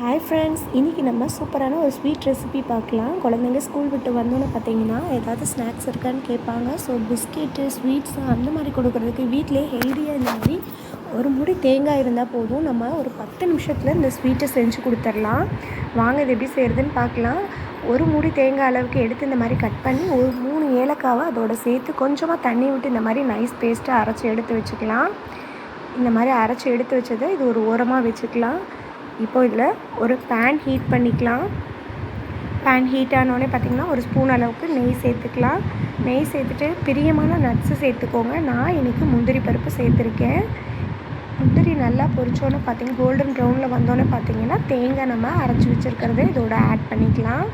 Hi friends இன்றைக்கி நம்ம சூப்பரான ஒரு ஸ்வீட் ரெசிபி பார்க்கலாம். குழந்தைங்க ஸ்கூல் விட்டு வந்தோன்னு பார்த்தீங்கன்னா ஏதாவது ஸ்நாக்ஸ் இருக்கான்னு கேட்பாங்க. ஸோ பிஸ்கெட்டு ஸ்வீட்ஸு அந்த மாதிரி கொடுக்குறதுக்கு வீட்டிலே ஹெல்தியாக இந்த மாதிரி ஒரு முடி தேங்காய் இருந்தால் போதும். நம்ம ஒரு பத்து நிமிஷத்தில் இந்த ஸ்வீட்டை செஞ்சு கொடுத்துர்லாம் வாங்க இது எப்படி செய்கிறதுன்னு பார்க்கலாம். ஒரு மூடி தேங்காய் அளவுக்கு எடுத்து இந்த மாதிரி கட் பண்ணி ஒரு மூணு ஏலக்காவை அதோட சேர்த்து கொஞ்சமாக தண்ணி விட்டு இந்த மாதிரி நைஸ் பேஸ்ட்டாக அரைச்சி எடுத்து வச்சுக்கலாம். இந்த மாதிரி அரைச்சி எடுத்து வச்சதை இது ஒரு ஓரமாக வச்சுக்கலாம். இப்போ இதில் ஒரு பேன் ஹீட் பண்ணிக்கலாம். பேன் ஹீட் ஆனோடனே பார்த்திங்கன்னா ஒரு ஸ்பூன் அளவுக்கு நெய் சேர்த்துக்கலாம். நெய் சேர்த்துட்டு பிரியமான நட்ஸு சேர்த்துக்கோங்க. நான் இன்றைக்கி முந்திரி பருப்பு சேர்த்துருக்கேன். முந்திரி நல்லா பொரிச்சோன்னே பார்த்திங்கன்னா கோல்டன் ப்ரௌனில் வந்தோன்னே பார்த்திங்கன்னா தேங்காய் நம்ம அரைச்சி வச்சுருக்கிறது. இதோட ஆட் பண்ணிக்கலாம்.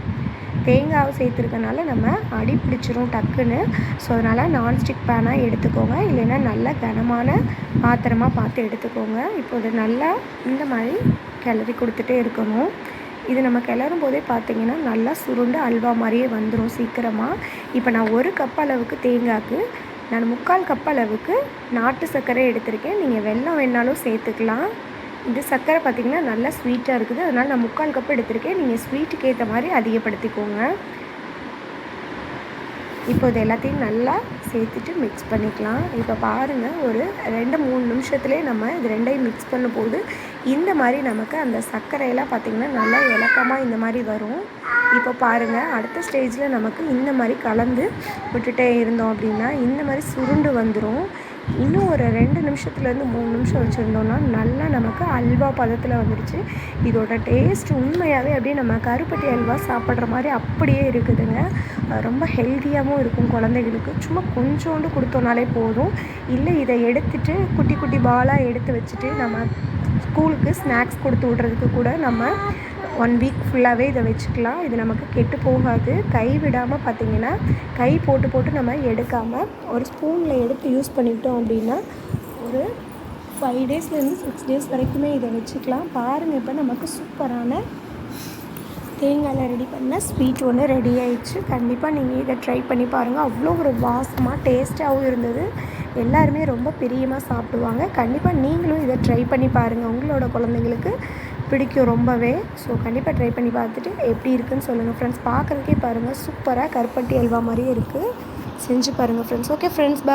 தேங்காவை சேர்த்துருக்கனால நம்ம அடி பிடிச்சிரும் டக்குன்னு. ஸோ அதனால் நான்ஸ்டிக் பேனாக எடுத்துக்கோங்க. இல்லைன்னா நல்ல கனமான பாத்திரமாக பார்த்து எடுத்துக்கோங்க. இப்போ இது நல்லா இந்த மாதிரி கிளறி கொடுத்துட்டே இருக்கணும். இது நம்ம கிளறும் போதே பார்த்தீங்கன்னா நல்லா சுருண்டு அல்வா மாதிரியே வந்துடும் சீக்கிரமாக இப்போ நான் ஒரு கப் அளவுக்கு தேங்காய்க்கு நான் முக்கால் கப் அளவுக்கு நாட்டு சர்க்கரை எடுத்திருக்கேன். நீங்கள் வெள்ளம் வேணாலும் சேர்த்துக்கலாம். இது சர்க்கரை பார்த்திங்கன்னா நல்லா ஸ்வீட்டாக இருக்குது. அதனால் நான் முக்கால் கப் எடுத்திருக்கேன். நீங்கள் ஸ்வீட்டுக்கு ஏற்ற மாதிரி அதிகப்படுத்திக்கோங்க. இப்போ இது எல்லாத்தையும் நல்லா சேர்த்துட்டு மிக்ஸ் பண்ணிக்கலாம். இப்போ பாருங்கள் ஒரு ரெண்டு மூணு நிமிஷத்துலேயே நம்ம இது ரெண்டையும் மிக்ஸ் பண்ணும்போது இந்த மாதிரி நமக்கு அந்த சர்க்கரையெல்லாம் பார்த்திங்கன்னா நல்லா இலக்கமாக இந்த மாதிரி வரும். இப்போ பாருங்கள் அடுத்த ஸ்டேஜில் நமக்கு இந்த மாதிரி கலந்து விட்டுட்டே இருந்தோம் அப்படின்னா இந்த மாதிரி சுருண்டு வந்துடும் இன்னும் ஒரு ரெண்டு நிமிஷத்துலேருந்து மூணு நிமிஷம் வச்சுருந்தோம்னா நல்லா நமக்கு அல்வா பதத்தில் வந்துடுச்சு இதோட டேஸ்ட் உண்மையாகவே அப்படியே நம்ம கருப்பட்டி அல்வா சாப்பிட்ற மாதிரி அப்படியே இருக்குதுங்க. ரொம்ப ஹெல்த்தியாகவும் இருக்கும் குழந்தைகளுக்கு. சும்மா கொஞ்சோண்டு கொடுத்தோன்னாலே போதும். இல்லை இதை எடுத்துகிட்டு குட்டி குட்டி பாலாக எடுத்து வச்சுட்டு நம்ம ஸ்கூலுக்கு ஸ்நாக்ஸ் கொடுத்து விட்றதுக்கு கூட நம்ம ஒன் வீக் ஃபுல்லாகவே இதை வச்சுக்கலாம். இது நமக்கு கெட்டு போகாது. கை விடாமல் பார்த்திங்கன்னா கை போட்டு போட்டு நம்ம எடுக்காமல் ஒரு ஸ்பூனில் எடுத்து யூஸ் பண்ணிக்கிட்டோம் அப்படின்னா ஒரு ஃபைவ் டேஸ்லேருந்து சிக்ஸ் டேஸ் வரைக்குமே இதை வச்சுக்கலாம். பாருங்கள் இப்போ நமக்கு சூப்பரான தேங்காயில் ரெடி பண்ண ஸ்வீட் ஒன்று ரெடி ஆயிடுச்சு. கண்டிப்பாக நீங்கள் இதை ட்ரை பண்ணி பாருங்கள் அவ்வளோ ஒரு வாசமாக டேஸ்ட்டாகவும் இருந்தது. எல்லாருமே ரொம்ப பிரியமாக சாப்பிடுவாங்க. கண்டிப்பாக நீங்களும் இதை ட்ரை பண்ணி பாருங்கள் உங்களோட குழந்தைங்களுக்கு பிடிக்கும் ரொம்பவே. ஸோ கண்டிப்பாக ட்ரை பண்ணி பார்த்துட்டு எப்படி இருக்குன்னு சொல்லுங்கள் ஃப்ரெண்ட்ஸ் பார்க்குறதுக்கே பாருங்கள் சூப்பராக கருப்பட்டி அல்வா மாதிரியே இருக்குது செஞ்சு பாருங்கள் ஃப்ரெண்ட்ஸ் ஓகே ஃப்ரெண்ட்ஸ் பா